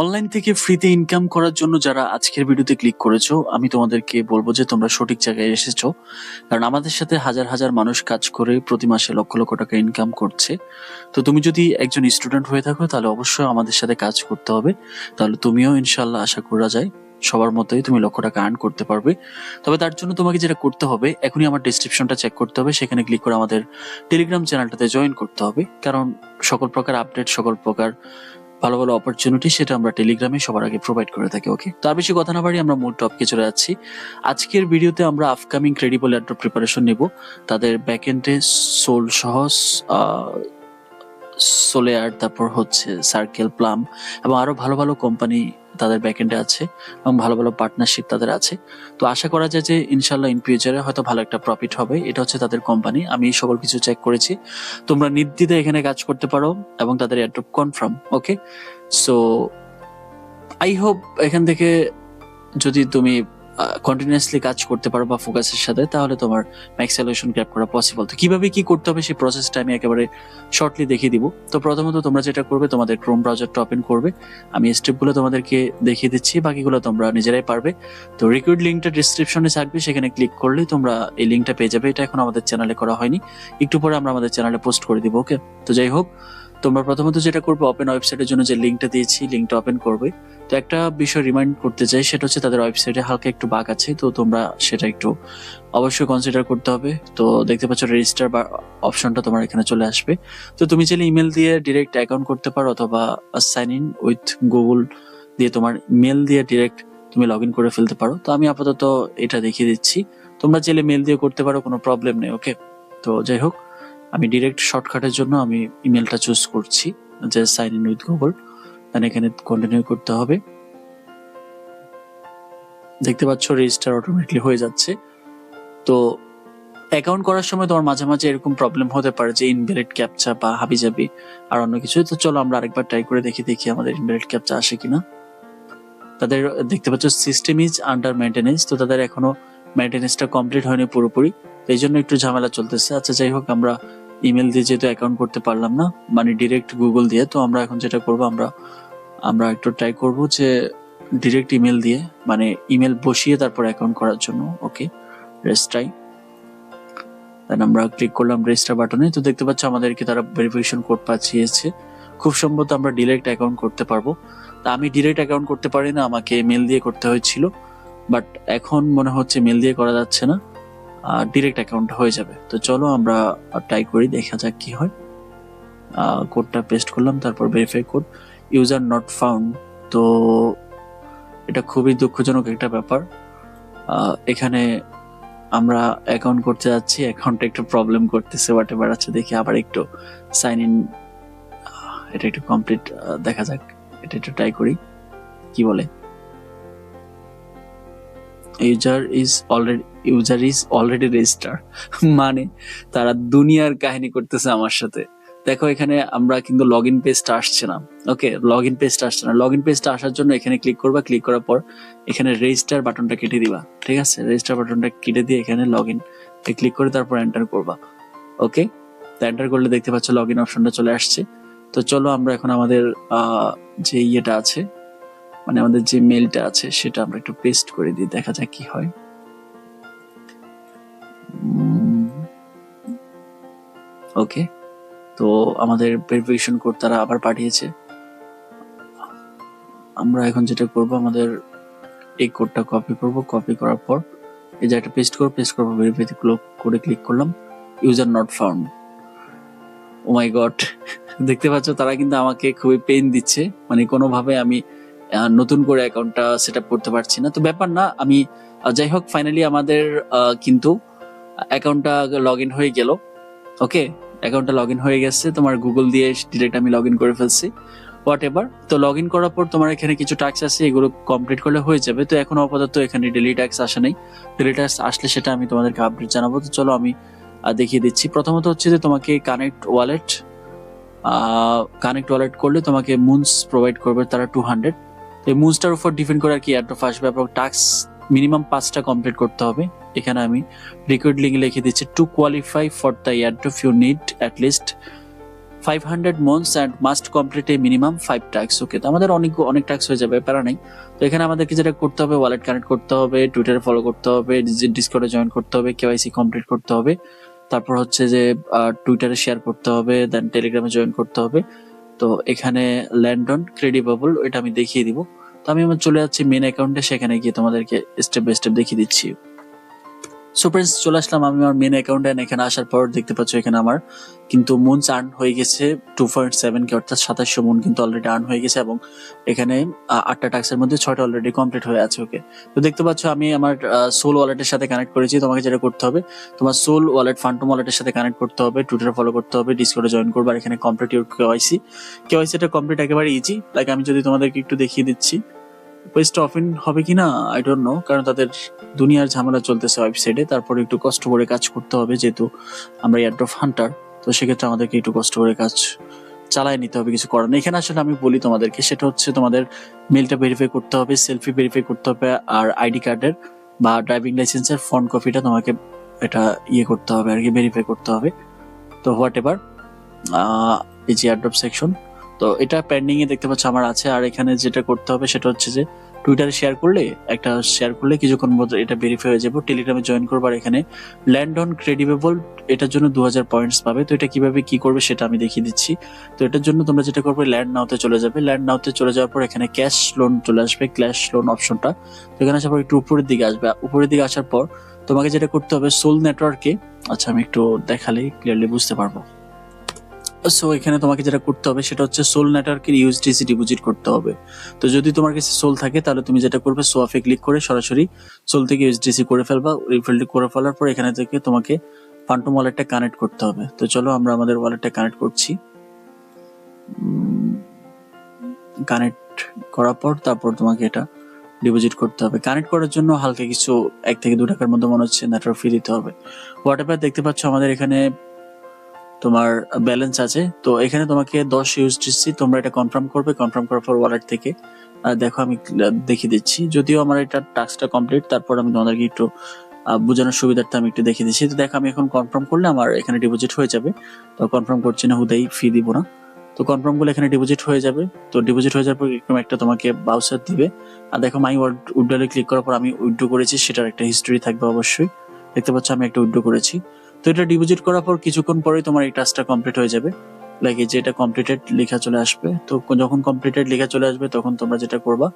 Online থেকে ফ্রিতে income করার জন্য যারা আজকের ভিডিওতে ক্লিক করেছ, আমি তোমাদেরকে বলব যে তোমরা সঠিক জায়গায় এসেছ। কারণ আমাদের সাথে হাজার হাজার মানুষ কাজ করে প্রতি মাসে লক্ষ লক্ষ টাকা ইনকাম করছে। তো তুমি যদি একজন স্টুডেন্ট হয়ে থাকো, তাহলে অবশ্যই আমাদের সাথে কাজ করতে হবে। তাহলে তুমিও ইনশাল্লাহ আশা করা যায়, সবার মতোই তুমি লক্ষ টাকা আর্ন করতে পারবে। তবে তার জন্য তোমাকে যেটা করতে হবে, এখনই আমার ডিসক্রিপশনটা চেক করতে হবে। সেখানে ক্লিক করে আমাদের টেলিগ্রাম চ্যানেলটাতে জয়েন করতে হবে। কারণ সকল প্রকার আপডেট সকল প্রকার ভালো ভালো অপরচুনিটি সেটা আমরা টেলিগ্রামে সবার আগে প্রোভাইড করে থাকি ওকে তার বেশি কথা না বাড়ি আমরা মূল টপকে চলে যাচ্ছি। আজকের ভিডিওতে আমরা আপকামিং ক্রেডিবল অ্যাড্রপ প্রিপারেশন নেব। তাদের ব্যাকএন্ডে সোল সহ সোলেয়ার তারপর হচ্ছে সার্কেল প্লাম এবং আরও ভালো ভালো কোম্পানি তাদের ব্যাকএন্ডে আছে এবং ভালো ভালো পার্টনারশিপ তাদের আছে। তো আশা করা যায় যে ইনশাল্লাহ ইন ফিউচারে হয়তো ভালো একটা প্রফিট হবে। এটা হচ্ছে তাদের কোম্পানি আমি এই সকল কিছু চেক করেছি। তোমরা নির্দ্বিধায় এখানে কাজ করতে পারো এবং তাদের airdrop confirm okay so I hope এখান থেকে যদি তুমি কন্টিনিউয়াসলি কাজ করতে পারো বা ফোকাসের সাথে, তাহলে তোমার ম্যাক্স গ্র্যাপ করা পসিবল তো কীভাবে কি করতে হবে সেই প্রসেসটা আমি একেবারে শর্টলি দেখিয়ে দিব। তো প্রথমত তোমরা যেটা করবে, তোমাদের ক্রোম ব্রাউজারটা ওপেন করবে। আমি স্টেপগুলো তোমাদেরকে দেখিয়ে দিচ্ছি, বাকিগুলো তোমরা নিজেরাই পারবে। তো রিকুইড লিঙ্কটা ডিসক্রিপশনে থাকবে, সেখানে ক্লিক করলে তোমরা এই লিঙ্কটা পেয়ে যাবে। এটা এখন আমাদের চ্যানেলে করা হয়নি। একটু পরে আমরা আমাদের চ্যানেলে পোস্ট করে দিব ওকে তো যাই হোক, তোমরা প্রথমত যেটা করবে ওপেন ওয়েবসাইটের জন্য যে লিঙ্কটা দিয়েছি লিঙ্কটা ওপেন করবে। একটা বিষয় রিমাইন্ড করতে চাই, সেটা হচ্ছে তাদের ওয়েবসাইটে হালকা একটু বাঘ আছে, তো তোমরা সেটা একটু অবশ্যই কনসিডার করতে হবে। তো দেখতে পাচ্ছ রেজিস্টার বা অপশনটা তোমার এখানে চলে আসবে। তো তুমি চাইলে ইমেল দিয়ে ডিরেক্ট অ্যাকাউন্ট করতে পারো অথবা সাইন ইন উইথ গুগল দিয়ে তোমার মেল দিয়ে ডিরেক্ট তুমি লগ ইন করে ফেলতে পারো। তো আমি আপাতত এটা দেখিয়ে দিচ্ছি। তোমরা চাইলে মেল দিয়ে করতে পারো, কোনো প্রবলেম নেই ওকে তো যাই হোক, আমি ডিরেক্ট শর্টকাটের জন্য আমি ইমেলটা চুজ করছি, যে sign in with Google then এখানে কন্টিনিউ করতে হবে। দেখতে পাচ্ছ রেজিস্টার অটোমেটিকলি হয়ে যাচ্ছে। তো অ্যাকাউন্ট করার সময় তোমার মাঝে মাঝে এরকম প্রবলেম হতে পারে যে ইনভ্যালিড ক্যাপচা বা হাবি যাবি আর অন্য কিছু। তো চলো আমরা আরেকবার ট্রাই করে দেখি দেখি আমাদের ইনভ্যালিড ক্যাপচা আসে কিনা। তাদের দেখতে পাচ্ছ সিস্টেম ইজ আন্ডার মেনটেনেন্স তো তাদের এখনও মেনটেনেন্সটা কমপ্লিট হয়নি পুরোপুরি। তো এই জন্য একটু ঝামেলা চলতেছে। আচ্ছা যাই হোক, আমরা ইমেল দিয়ে যেহেতু অ্যাকাউন্ট করতে পারলাম না মানে ডিরেক্ট গুগল দিয়ে, তো আমরা এখন যেটা করব, আমরা আমরা একটু ট্রাই করব যে ডিরেক্ট ইমেল দিয়ে মানে ইমেল বসিয়ে তারপর অ্যাকাউন্ট করার জন্য ওকে রেস্ট্রাই দেন আমরা ক্লিক করলাম রেজিস্টার বাটনে তো দেখতে পাচ্ছ আমাদেরকে তারা ভেরিফিকেশন কোড পাঠিয়েছে। খুব সম্ভবত আমরা ডিরেক্ট অ্যাকাউন্ট করতে পারব। তা আমি ডিরেক্ট অ্যাকাউন্ট করতে পারি না, আমাকে মেল দিয়ে করতে হয়েছিল বাট এখন মনে হচ্ছে মেল দিয়ে করা যাচ্ছে না, আর ডিরেক্ট অ্যাকাউন্ট হয়ে যাবে। তো চলো আমরা ট্রাই করি, দেখা যাক কি হয়। কোডটা পেস্ট করলাম, তারপর verify code user not found তো এটা খুবই দুঃখজনক একটা ব্যাপার। এখানে আমরা অ্যাকাউন্ট করতে যাচ্ছি অ্যাকাউন্টে একটু প্রবলেম করতেছে হোয়াট এভার আছে, দেখি আবার একটু সাইন ইন এটা একটু কমপ্লিট দেখা যাক, এটা একটু ট্রাই করি, কি বলে? User is already user is already register মানে তারা দুনিয়ার কাহিনী করতেছে আমার সাথে। দেখো, এখানে আমরা কিন্তু লগ ইন পেজটা আসছে না। ওকে লগ ইন পেজটা আসছে না। লগ ইন পেজটা আসার জন্য এখানে ক্লিক করবা। ক্লিক করার পর এখানে রেজিস্টার বাটনটা কেটে দিবা। ঠিক আছে? রেজিস্টার বাটনটা কেটে দিয়ে এখানে লগ ইন ক্লিক করে তারপর এন্টার করবা। ওকে তো এন্টার করলে দেখতে পাচ্ছ লগ ইন অপশনটা চলে আসছে। তো চলো আমরা এখন আমাদের যে ইয়েটা আছে মানে আমাদের যে মেলটা আছে, সেটা আমরা একটু পেস্ট করে দিই। দেখা যাক কি হয়। ওকে তো আমাদের ভেরিফিকেশন কোড তারা আবার পাঠিয়েছে। আমরা এখন যেটা করব, আমাদের এই কোডটা কপি করব। কপি করার পর এই যে একটা পেস্ট করব পেস্ট করব ভেরিফাই করে ক্লিক করলাম user not found oh my god দেখতে পাচ্ছ, তারা কিন্তু আমাকে খুবই পেন দিচ্ছে। মানে কোনোভাবে আমি নতুন করে অ্যাকাউন্টটা সেট আপ করতে পারছি না। তো ব্যাপার না, আমি যাই হোক ফাইনালি আমাদের কিন্তু অ্যাকাউন্টটা লগ ইন হয়ে গেল। ওকে অ্যাকাউন্টটা লগ ইন হয়ে গেছে, তোমার গুগল দিয়ে ডিরেক্ট আমি লগ ইন করে ফেলছি। হোয়াট এভার তো লগ ইন করার পর তোমার এখানে কিছু টাস্ক আছে, এগুলো কমপ্লিট করলে হয়ে যাবে। তো এখন আপাতত এখানে ডেলি ট্যাক্স আসে নাই। ডেলি ট্যাক্স আসলে সেটা আমি তোমাদেরকে আপডেট জানাব। তো চলো আমি দেখিয়ে দিচ্ছি। প্রথমত হচ্ছে যে তোমাকে কানেক্ট ওয়ালেট কানেক্ট ওয়ালেট করলে তোমাকে মুন্স প্রোভাইড করবে তারা টু হান্ড্রেড এই মুন্সটার উপর ডিপেন্ড করে আর কি অ্যাড্রপ আসবে এবং টাস্ক মিনিমাম পাঁচটা কমপ্লিট করতে হবে। এখানে আমি রিকোয়ার্ড লিঙ্ক লিখে দিচ্ছি to qualify for the airdrop you need at least five hundred months and must complete a minimum five tasks okay তো আমাদের অনেক অনেক ট্যাক্স হয়ে যাবে, প্যারা নেই। তো এখানে আমাদেরকে যেটা করতে হবে ওয়ালেট কানেক্ট করতে হবে টুইটারে ফলো করতে হবে ডিসকর্ডে জয়েন করতে হবে কেওয়াইসি কমপ্লিট করতে হবে। তারপর হচ্ছে যে টুইটারে শেয়ার করতে হবে দেন টেলিগ্রামে জয়েন করতে হবে। তো এখানে ল্যান্ডন ক্রেডিটেবল এটা আমি দেখিয়ে দিব। তো আমি আমার চলে যাচ্ছি মেন অ্যাকাউন্টে সেখানে গিয়ে তোমাদেরকে স্টেপ বাই স্টেপ দেখিয়ে দিচ্ছি। সো ফ্রেন্ডস চলে আসলাম আমি আমার মেন অ্যাকাউন্টে এখানে আসার পর দেখতে পাচ্ছ এখানে আমার কিন্তু মুন আর্ন হয়ে গেছে টু পয়েন্ট সেভেন কে অর্থাৎ সাতাশশো মুন কিন্তু অলরেডি আর্ন হয়ে গেছে এবং এখানে আটটা টাক্সের মধ্যে ছয়টা অলরেডি কমপ্লিট হয়ে আছে ওকে তো দেখতে পাচ্ছ আমি আমার সোল ওয়ালেটের সাথে কানেক্ট করেছি, তোমাকে যেটা করতে হবে, তোমার সোল ওয়ালেট ফান্টম ওয়ালেটের সাথে কানেক্ট করতে হবে টুইটার ফলো করতে হবে ডিসকর্ডে জয়েন করবে আর এখানে কমপ্লিট ইউর কেওয়াইসি কেওয়াইসিটা কমপ্লিট একেবারে ইজি লাইক আমি যদি তোমাদেরকে একটু দেখিয়ে দিচ্ছি। পেজটা অফিন হবে কিনা আই ডোন্ট নো কারণ তাদের দুনিয়ার ঝামেলা চলতেছে ওয়েবসাইটে তারপরে একটু কষ্ট করে কাজ করতে হবে যেহেতু আমরা এয়ারড্রপ হান্টার তো সেক্ষেত্রে আমাদেরকে একটু কষ্ট করে কাজ চালায় নিতে হবে, কিছু করার এখানে আসলে আমি বলি তোমাদেরকে, সেটা হচ্ছে তোমাদের মেলটা ভেরিফাই করতে হবে সেলফি ভেরিফাই করতে হবে, আর আইডি কার্ডের বা ড্রাইভিং লাইসেন্সের ফ্রন্ট কপিটা তোমাকে এটা ইয়ে করতে হবে, আর কি ভেরিফাই করতে হবে। তো হোয়াট এভার এই যে এয়ারড্রপ সেকশন তো এটা পেন্ডিং এ দেখতে পাচ্ছ আমার আছে। আর এখানে যেটা করতে হবে সেটা হচ্ছে যে টুইটারে শেয়ার করলে, একটা শেয়ার করলে কিছুক্ষণ মধ্যে এটা ভেরিফাই হয়ে যাবে। টেলিগ্রামে জয়েন করবার এখানে ল্যান্ড অন ক্রেডিবেবল এটার জন্য দু হাজার পয়েন্টস পাবে। তো এটা কীভাবে কি করবে সেটা আমি দেখিয়ে দিচ্ছি। তো এটার জন্য তোমরা যেটা করবে ল্যান্ড নাওতে চলে যাবে। ল্যান্ড নাওতে চলে যাওয়ার পর এখানে ক্যাশ লোন চলে আসবে ক্যাশ লোন অপশনটা তো এখানে আসার পর একটু উপরের দিকে আসবে। উপরের দিকে আসার পর তোমাকে যেটা করতে হবে সোল নেটওয়ার্কে আচ্ছা আমি একটু দেখালে ক্লিয়ারলি বুঝতে পারব। সো এখানে তোমাকে যেটা করতে হবে, সেটা হচ্ছে সোল নেটওয়ার্কের ইউএসডিসি ডিপোজিট করতে হবে। তো যদি তোমার কাছে সোল থাকে, তাহলে তুমি যেটা করবে সোয়াফে ক্লিক করে সরাসরি সোল থেকে ইউএসডিসি করে ফেলবা। রিফিলটি করে ফেলার পর এখানে থেকে তোমাকে ফান্টম ওয়ালেটটা কানেক্ট করতে হবে। তো চলো আমরা আমাদের ওয়ালেটটা কানেক্ট করছি। কানেক্ট করার পর তারপর তোমাকে এটা ডিপোজিট করতে হবে। কানেক্ট করার জন্য হালকা কিছু এক থেকে দু টাকার মধ্যে মনে হচ্ছে নেটওয়ার্ক ফি দিতে হবে। হোয়াটএভার দেখতে পাচ্ছ, আমাদের এখানে তোমার ব্যালেন্স আছে। তো এখানে তোমাকে দশ ইউএসডিসি তোমরা এটা কনফার্ম করবে কনফার্ম করার পর ওয়ালেট থেকে। দেখো আমি দেখিয়ে দিচ্ছি। যদিও আমার এটা টাস্কটা কমপ্লিট তারপর আমি তোমাদেরকে একটু বোঝানোর সুবিধার্থে আমি একটু দেখিয়ে দিচ্ছি। তো দেখো আমি এখন কনফার্ম করলে আমার এখানে ডিপোজিট হয়ে যাবে। তো কনফার্ম করছি না, হুদাই ফি দিব না। তো কনফার্ম করলে এখানে ডিপোজিট হয়ে যাবে। তো ডিপোজিট হয়ে যাওয়ার পর এরকম একটা তোমাকে বাউচার দিবে। আর দেখো মাই ওয়ার্ড উইড্রলে ক্লিক করার পর আমি উইড্রো করেছি, সেটার একটা হিস্ট্রি থাকবে অবশ্যই। দেখতে পাচ্ছ আমি একটা উইড্রো করেছি। তো এটা ডিপোজিট করার পর কিছুক্ষণ পরে তোমার এই টাস্কটা কমপ্লিট হয়ে যাবে। লাইক এই যে এটা কমপ্লিটেড লেখা চলে আসবে, তো যখন কমপ্লিটেড লেখা চলে আসবে তখন তোমরা যেটা করবা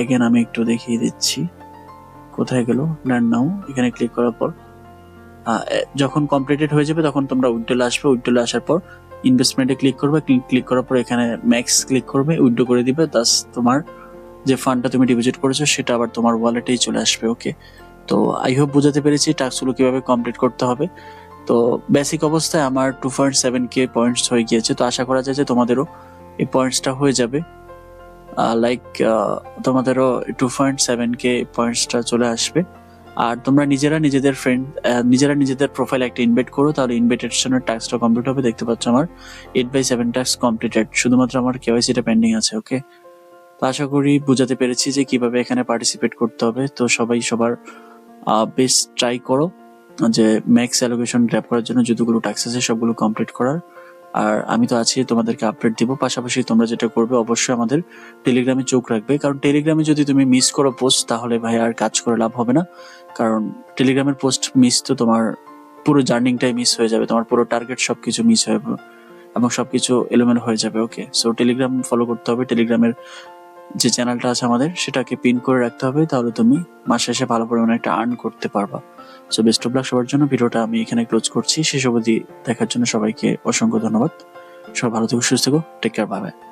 এগেন আমি একটু দেখিয়ে দিচ্ছি, কোথায় গেল? ল্যান্ড নাও এখানে ক্লিক করার পর যখন কমপ্লিটেড হয়ে যাবে তখন তোমরা উইড্রোলে আসবে। উইড্রোলে আসার পর ইনভেস্টমেন্টে ক্লিক করবে ক্লিক করার পর এখানে ম্যাক্স ক্লিক করবে উইড্রো করে দিবে। তাস তোমার যে ফান্ডটা তুমি ডিপোজিট করেছ সেটা আবার তোমার ওয়ালেটেই চলে আসবে ওকে তো আই হোপ বোঝাতে পেরেছি টাস্কগুলো কীভাবে কমপ্লিট করতে হবে। তো বেসিক অবস্থায় আমার two point seven K points হয়ে গিয়েছে, তো আশা করা যায় যে তোমাদেরও এই পয়েন্টসটা হয়ে যাবে। লাইক তোমাদেরও টু পয়েন্ট সেভেন কে পয়েন্টসটা চলে আসবে। আর তোমরা নিজেরা নিজেদের ফ্রেন্ড নিজেরা নিজেদের প্রোফাইল একটা ইনভাইট করো, তাহলে ইনভাইটেশনের টাস্কটা কমপ্লিট হবে। দেখতে পাচ্ছ আমার eight by seven task completed শুধুমাত্র আমার কেওয়াইসিটা পেন্ডিং আছে ওকে তো আশা করি বোঝাতে পেরেছি যে কীভাবে এখানে পার্টিসিপেট করতে হবে। তো সবাই সবার বেস্ট ট্রাই করো, যে ম্যাক্স অ্যালোকেশন গ্র্যাপ করার জন্য যতগুলো টাস্ক আছে সবগুলো কমপ্লিট করার। আর আমি তো আছি, তোমাদেরকে আপডেট দিব। পাশাপাশি তোমরা যেটা করবে, অবশ্যই আমাদের টেলিগ্রামে চোখ রাখবে। কারণ টেলিগ্রামে যদি তুমি মিস করো পোস্ট তাহলে ভাই আর কাজ করে লাভ হবে না। কারণ টেলিগ্রামের পোস্ট মিস তো তোমার পুরো জার্নিংটাই মিস হয়ে যাবে। তোমার পুরো টার্গেট সবকিছু মিস হয়ে এবং সবকিছু এলোমেলো হয়ে যাবে ওকে সো টেলিগ্রাম ফলো করতে হবে। টেলিগ্রামের যে চ্যানেলটা আছে আমাদের, সেটাকে পিন করে রাখতে হবে, তাহলে তুমি মাস শেষে ভালো পরিমাণে একটা আর্ন করতে পারবা। সো বেস্ট অফ লাক সবার জন্য। ভিডিওটা আমি এখানে ক্লোজ করছি। শেষ অবধি দেখার জন্য সবাইকে অসংখ্য ধন্যবাদ। সবাই ভালো থেকো, সুস্থ থেকো। টেক কেয়ার পাবে